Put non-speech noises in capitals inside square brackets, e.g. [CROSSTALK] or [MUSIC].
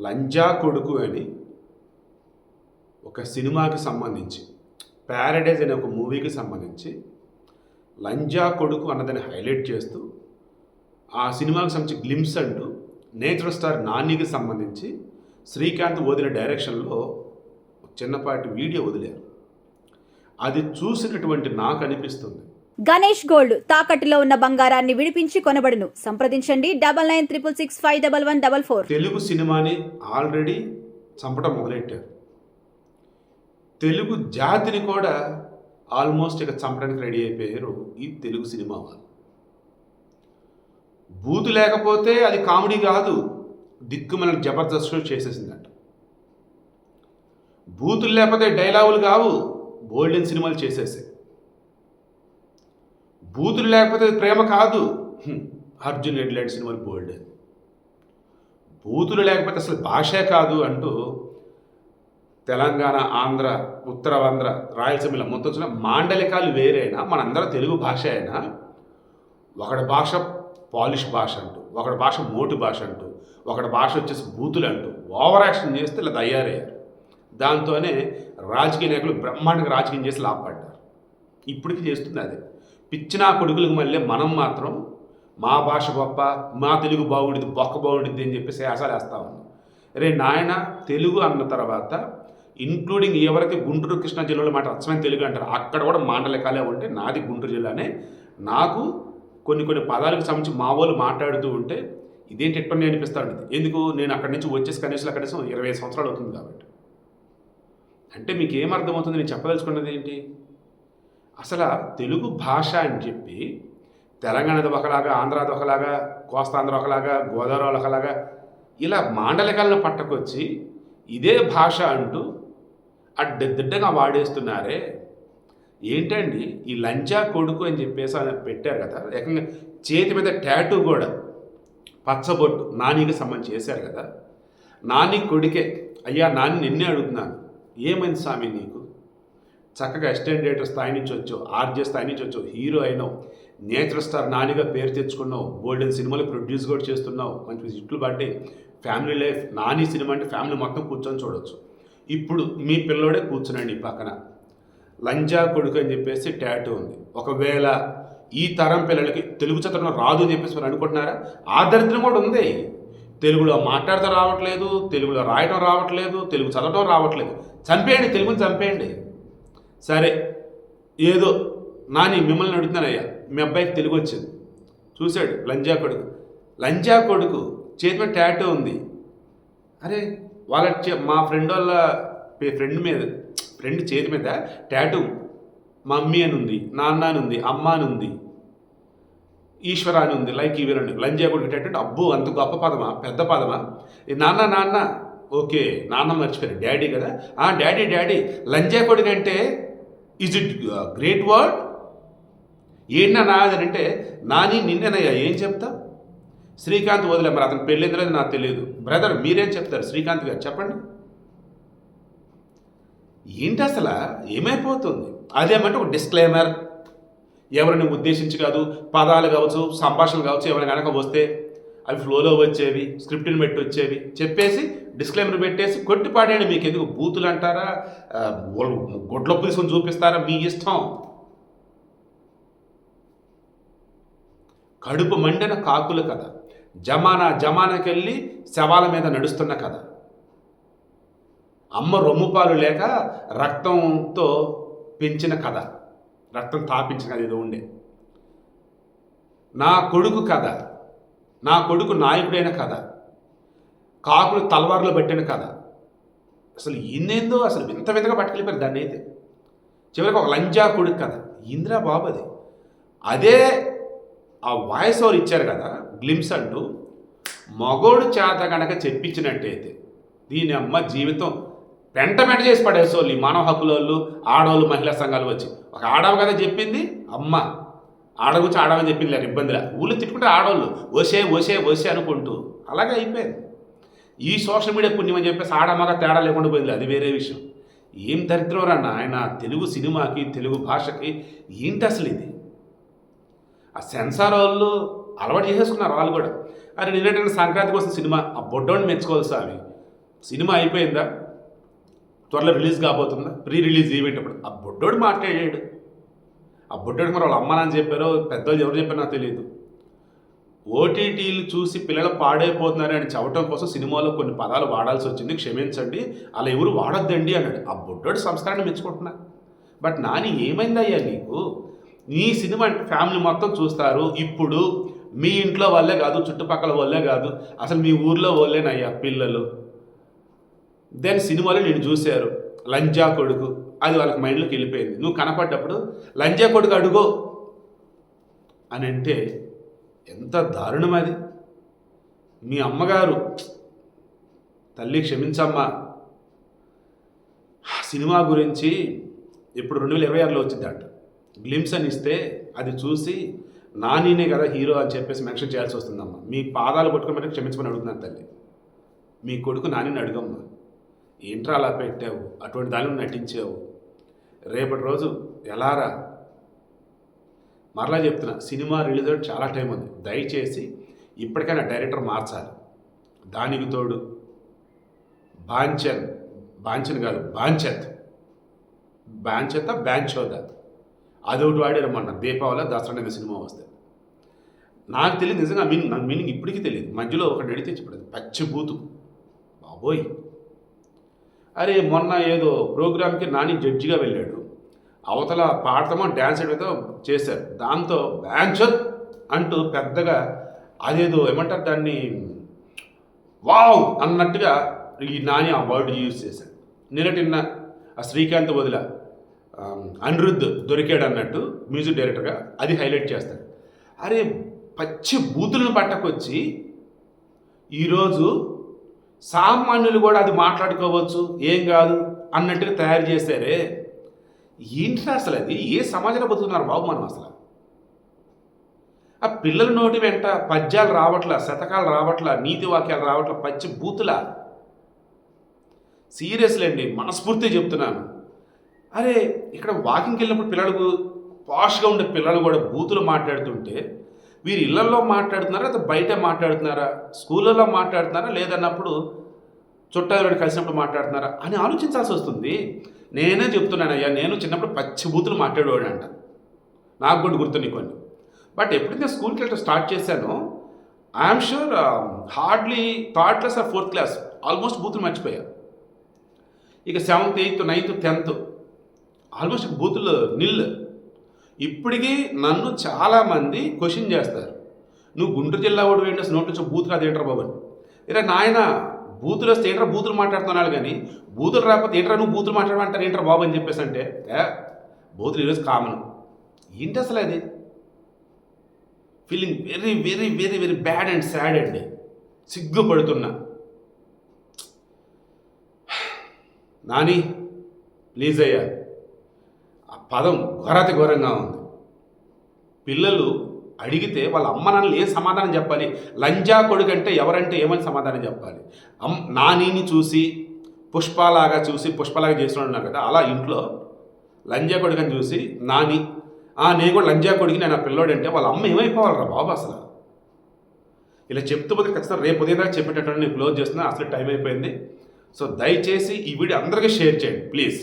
లంజా కొడుకు అని ఒక సినిమాకి సంబంధించి ప్యారడైజ్ అనే ఒక మూవీకి సంబంధించి లంజా కొడుకు అన్నదాన్ని హైలైట్ చేస్తూ ఆ సినిమాకి సంబంధించి గ్లిమ్స్ అంటూ నేచురల్ స్టార్ నానికి సంబంధించి శ్రీకాంత్ వదిలిన డైరెక్షన్లో చిన్నపాటి వీడియో వదిలారు. అది చూసినటువంటి నాకు అనిపిస్తుంది. గణేష్ గోల్డ్ తాకట్టులో ఉన్న బంగారాన్ని విడిపించి కొనబడును. సంప్రదించండి. Double nine triple six five double one double four. Telugu సినిమాని ఆల్రెడీ చంపడం మొదలెట్టారు. తెలుగు జాతిని కూడా ఆల్మోస్ట్ ఇక చంపడానికి రెడీ అయిపోయారు ఈ తెలుగు సినిమా వాళ్ళు. బూతు లేకపోతే అది కామెడీ కాదు దిక్కు మన జబర్దస్త్ చేసేసిందట. బూతులు లేకపోతే డైలాగులు కావు బోల్డెన్ సినిమాలు చేసేసాయి. బూతులు లేకపోతే అది ప్రేమ కాదు. అర్జున్ రెడ్డి లాంటి సినిమాలు బోల్డ్. బూతులు లేకపోతే అసలు భాషే కాదు అంటూ తెలంగాణ ఆంధ్ర ఉత్తరాంధ్ర రాయలసీమలో మొత్తం వచ్చిన మాండలికాలు వేరైనా మనందరం తెలుగు భాష అయినా ఒకడి భాష పాలిష్ భాష అంటూ ఒకడి భాష మోటు భాష అంటూ ఒకడి భాష వచ్చేసి బూతులు అంటూ ఓవర్ యాక్షన్ చేస్తే ఇలా తయారయ్యారు. దాంతోనే రాజకీయ నాయకులు బ్రహ్మాండంగా రాజకీయం చేసి లాభపడ్డారు. ఇప్పటికీ చేస్తుంది అదే. పిచ్చినా కొడుకులకు మళ్ళీ మనం మాత్రం మా భాష గొప్ప మా తెలుగు బాగుండిద్ది బొక్క బాగుండిద్ది అని చెప్పి శాసాలు వేస్తా ఉన్నాం. రే నాయన తెలుగు అన్న తర్వాత ఇంక్లూడింగ్ ఎవరైతే గుంటూరు కృష్ణా జిల్లాలో మాట అచ్చమైన తెలుగు అంటారు అక్కడ కూడా మాండలికాలే ఉంటే నాది గుంటూరు జిల్లానే. నాకు కొన్ని కొన్ని పదాలకు సంబంధించి మా వాళ్ళు మాట్లాడుతూ ఉంటే ఇదేంటి ఎట్పని ఉండేది ఎందుకు? నేను అక్కడి నుంచి వచ్చేసి కనీసం కనీసం ఇరవై సంవత్సరాలు అవుతుంది కాబట్టి. అంటే మీకు ఏం అర్థమవుతుంది? నేను చెప్పదలుచుకున్నది ఏంటి? అసలు తెలుగు భాష అని చెప్పి తెలంగాణది ఒకలాగా ఆంధ్రాది ఒకలాగా కోస్తాంధ్ర ఒకలాగా గోదావరి ఒకలాగా ఇలా మాండలికాలను పట్టకొచ్చి ఇదే భాష అంటూ అడ్డదిడ్డగా వాడేస్తున్నారే. ఏంటండి? ఈ లంచా కొడుకు అని చెప్పేసి ఆయన పెట్టారు కదా. ఏకంగా చేతి మీద ట్యాటూ కూడా పచ్చబొట్టు నానికి సంబంధించి చేశారు కదా. నాని కొడుకే. అయ్యా నాని నిన్నే అడుగుతున్నాను. ఏమైంది స్వామి నీకు? చక్కగా అసిస్టెంట్ డైరెక్టర్ స్థాయి నుంచి వచ్చావు ఆర్జే స్థాయి నుంచి వచ్చావు హీరో అయినావు నేచురల్ స్టార్ నానిగా పేరు తెచ్చుకున్నావు గోల్డెన్ సినిమాలు ప్రొడ్యూస్ కూడా చేస్తున్నావు మంచి హిట్లు పడ్డాయి. ఫ్యామిలీ లైఫ్ నాని సినిమా అంటే ఫ్యామిలీ మొత్తం కూర్చొని చూడొచ్చు. ఇప్పుడు మీ పిల్లోడే కూర్చునండి పక్కన. లంజా కొడుకు అని చెప్పేసి ట్యాటూ ఉంది. ఒకవేళ ఈ తరం పిల్లలకి తెలుగు చిత్రం రాదు అని చెప్పేసి మీరు అనుకుంటున్నారా? ఆ దరిద్రం కూడా ఉంది. తెలుగులో మాట్లాడటం రావట్లేదు తెలుగులో రాయటం రావట్లేదు తెలుగు చదవటం రావట్లేదు. చంపేయండి తెలుగుని చంపేయండి. సరే ఏదో నాని మిమ్మల్ని అడుగుతున్నానయ్యా మీ అబ్బాయికి తెలుగు వచ్చింది. చూశాడు లంజా కొడుకు. లంజా కొడుకు చేతి మీద ట్యాటూ ఉంది. అరే వాళ్ళ మా ఫ్రెండ్ వాళ్ళ ఫ్రెండ్ మీద ఫ్రెండ్ చేతి మీద ట్యాటూ మమ్మీ అని ఉంది నాన్న అని ఉంది అమ్మ అని ఉంది ఈశ్వర అని ఉంది లైక్ ఇవి రెండు లంజా కొడుకు ట్యాటూ అబ్బో అంత గొప్ప పదమా పెద్ద పదమా? ఈ నాన్న నాన్న ఓకే నాన్న మర్చిపోయారు డాడీ కదా? ఆ డాడీ డాడీ లంజా కొడుకు అంటే ఈజ్ ఇట్ గ్రేట్ వర్డ్ ఏంటన్నా నాది అంటే నాని నిన్నేనయ్యా ఏం చెప్తా? శ్రీకాంత్ వదిలే మరి అతను పెళ్ళింది లేదు నాకు తెలియదు. బ్రదర్ మీరేం చెప్తారు? శ్రీకాంత్ గారు చెప్పండి. ఏంటి అసలు? ఏమైపోతుంది? అదేమంటే ఒక డిస్క్లైమర్ ఎవరిని ఉద్దేశించి కాదు పదాలు కావచ్చు సంభాషణలు కావచ్చు ఎవరి కనుక వస్తే అవి ఫ్లోలో వచ్చేవి స్క్రిప్ట్ని పెట్టి వచ్చేవి. చెప్పేసి డిస్క్లైమర్ పెట్టేసి కొట్టి పాడేయండి. మీకు ఎందుకు బూతులు అంటారా? గొడ్లొప్పు తీసుకొని చూపిస్తారా? మీ ఇష్టం. కడుపు మండిన కాకుల కథ. జమానా జమానాకెళ్ళి శవాల మీద నడుస్తున్న కథ. అమ్మ రొమ్ముపాలు లేక రక్తంతో పెంచిన కథ. రక్తం తాపించిన కథ ఏదో ఉండే. నా కొడుకు కథ. నా కొడుకు నాయకుడైన కథ కాకులు తలవార్లు పెట్టిన కథ. అసలు ఇన్నేందో అసలు వింత వింతగా పట్టుకెళ్ళిపోయారు దాన్ని అయితే. చివరికి ఒక లంజా కొడుకు కథ. ఇందిరా బాబు అది. అదే ఆ వాయిస్ ఓవర్ ఇచ్చారు కదా గ్లిమ్స్ అంటూ మగోడు చేత కనుక చెప్పించినట్టయితే దీని అమ్మ జీవితం పెంట పెంట చేసి పడేసోళ్ళు ఈ మానవ హక్కుల వాళ్ళు ఆడవాళ్ళు మహిళా సంఘాలు వచ్చి. ఒక ఆడవ కదా చెప్పింది అమ్మ. ఆడగుచ్చి ఆడవని చెప్పింది లేరు ఇబ్బందిలా. ఊళ్ళు తిట్టుకుంటే ఆడవాళ్ళు ఓసే ఓసే ఓసే అనుకుంటూ అలాగే అయిపోయింది. ఈ సోషల్ మీడియా పుణ్యం అని చెప్పేసి ఆడమగ తేడా లేకుండా పోయింది అది వేరే విషయం. ఏం దరిద్రం రా ఆయన తెలుగు సినిమాకి తెలుగు భాషకి ఏంటి అసలు ఇది? ఆ సెన్సార్ వాళ్ళు అలవాటు చేసేసుకున్నారు వాళ్ళు కూడా. అరే నిన్నటి సంక్రాంతి కోసం సినిమా ఆ బొడ్డోని మెచ్చుకోవాలి స్వామి. సినిమా అయిపోయిందా? త్వరలో రిలీజ్ కాబోతుందా? ప్రీ రిలీజ్ ఈవెంట్ అప్పుడు ఆ బొడ్డోడు మాట్లాడాడు. ఆ బుడ్డోడికి మరి వాళ్ళ అమ్మనని చెప్పారో పెద్దలు ఎవరు చెప్పారో నాకు తెలియదు. ఓటీటీలు చూసి పిల్లలు పాడైపోతున్నారు అని చెప్పడం కోసం సినిమాలో కొన్ని పదాలు వాడాల్సి వచ్చింది. క్షమించండి అలా ఎవరు వాడొద్దండి అన్నాడు. ఆ బుడ్డోడి సంస్కారాన్ని మెచ్చుకుంటున్నా. బట్ నాని ఏమైందయ్యా నీకు? నీ సినిమా అంటే ఫ్యామిలీ మొత్తం చూస్తారు. ఇప్పుడు మీ ఇంట్లో వాళ్ళే కాదు చుట్టుపక్కల వాళ్ళే కాదు. అసలు మీ ఊర్లో వాళ్ళేనయ్యా పిల్లలు? దెన్ సినిమాలో నేను చూశారు. లంజా కొడుకు. అది వాళ్ళకి మైండ్లోకి వెళ్ళిపోయింది. నువ్వు కనపడ్డప్పుడు లంజా కొడుకు అడుగో అని అంటే ఎంత దారుణం అది. మీ అమ్మగారు తల్లి క్షమించమ్మా. సినిమా గురించి ఇప్పుడు రెండు వేల ఇరవై ఆరులో వచ్చిందంట. గ్లిమ్స్ అని ఇస్తే అది చూసి నానినే కదా హీరో అని చెప్పేసి మెన్షన్ చేయాల్సి వస్తుందమ్మా. మీ పాదాలు పట్టుకోమంటే క్షమించమని అడుగుతున్నాను తల్లి. మీ కొడుకు నానిని అడుగమ్మా. ఏంట్రా అలా పెట్టావు? అటువంటి దానిలో నటించావు. రేపటి రోజు ఎలారా మరలా చెప్తున్నా సినిమా రిలీజ్ అవ్వడం చాలా టైం ఉంది. దయచేసి ఇప్పటికైనా డైరెక్టర్ మార్చాలి. దానికి తోడు బాంచన్ బాంచన్ కాదు బాంచత్. బాంచత బ్యాంచోద అదొకటి వాడారు మొన్న దీపావళి దసరా సినిమా వస్తే. నాకు తెలియదు నిజంగా మీనింగ్ నాకు మీనింగ్ ఇప్పటికీ తెలియదు. మధ్యలో ఒక నడితే చెప్పలేదు పచ్చిబూతు బాబోయ్. అరే మొన్న ఏదో ప్రోగ్రామ్కి నాని జడ్జిగా వెళ్ళాడు. అవతల పాడతామో డ్యాన్స్ ఏదో చేశారు. దాంతో బ్యాంచ్ అంటూ పెద్దగా అదేదో ఏమంటారు దాన్ని? వావ్ అన్నట్టుగా ఈ నాని ఆ వర్డ్ యూజ్ చేశాడు. నిన్నటిన్న ఆ శ్రీకాంత్ వదిల అనిరుద్ధ్ దొరికాడు అన్నట్టు మ్యూజిక్ డైరెక్టర్గా అది హైలైట్ చేస్తాడు. అరే పచ్చి బూతులను పట్టకొచ్చి ఈరోజు సామాన్యులు కూడా అది మాట్లాడుకోవచ్చు. ఏం కాదు అన్నట్టుగా తయారు చేశారే. ఏంటి అసలు అది? ఏ సమాజంలో బతుకుతున్నారు బాబు మనం అసలు? ఆ పిల్లల నోటి వెంట పద్యాలు రావట్లా శతకాలు రావట్లా నీతి వాక్యాలు రావట్లా పచ్చి బూతులా? సీరియస్లీ అండి మనస్ఫూర్తిగా చెప్తున్నాను. అరే ఇక్కడ వాకింగ్కి వెళ్ళినప్పుడు పిల్లలకు పాష్గా ఉండే పిల్లలు కూడా బూతులు మాట్లాడుతుంటే వీరు ఇళ్ళలో మాట్లాడుతున్నారా లేదా బయట మాట్లాడుతున్నారా స్కూళ్ళలో మాట్లాడుతున్నారా లేదన్నప్పుడు చుట్టాలు కలిసినప్పుడు మాట్లాడుతున్నారా అని ఆలోచించాల్సి వస్తుంది. నేనే చెప్తున్నాను అయ్యా నేను చిన్నప్పుడు పచ్చి బూతులు నాకు కూడా గుర్తున్నాయి కొన్ని బట్ ఎప్పుడైతే స్కూల్కి వెళ్ళడం స్టార్ట్ చేశానో I'm sure hardly third class or fourth class almost బూతులు మర్చిపోయా. ఇక seventh eighth ninth tenth almost బూతులు నిల్ ఇప్పటికీ నన్ను చాలామంది క్వశ్చన్ చేస్తారు. నువ్వు గుంటూరు జిల్లా వాడు వేయండి అసలు నోటి నుంచి బూత్ అది ఏంట్రా బాబు ఇరే ఇరా నాయన బూతులు వస్తే ఏంట్రా బూతులు మాట్లాడుతున్నాడు కానీ బూతులు రాకపోతే ఏంట్రా నువ్వు బూతులు మాట్లాడమంటారు ఏంట్రా బాబు అని చెప్పేసి అంటే ఏ బూతులు ఈరోజు కామన్. ఏంటి అసలు అది? Feeling very very very very bad and sad అండి. సిగ్గుపడుతున్నా. [SIGHS] నాని ప్లీజ్ అయ్యా ఆ పదం ఘోరాతి ఘోరంగా ఉంది. పిల్లలు అడిగితే వాళ్ళ అమ్మ నాన్నలు ఏ సమాధానం చెప్పాలి? లంజా కొడుకు అంటే ఎవరంటే ఏమని సమాధానం చెప్పాలి? అమ్ నానిని చూసి పుష్పలాగా చూసి పుష్పలాగా చేస్తున్నాడు ఉన్నారు కదా అలా ఇంట్లో లంజా కొడుకుని చూసి నాని ఆ నేను కూడా లంజా కొడుకు నేను ఆ పిల్లోడు అంటే వాళ్ళ అమ్మ ఏమైపోవాలరా బాబు అసలు? ఇలా చెప్తూ పోతే ఖచ్చితంగా రేపు ఉదయం దాకా చెప్పేటట్టు నేను క్లోజ్ చేస్తున్నా అసలు టైం అయిపోయింది. సో దయచేసి ఈ వీడియో అందరికీ షేర్ చేయండి ప్లీజ్.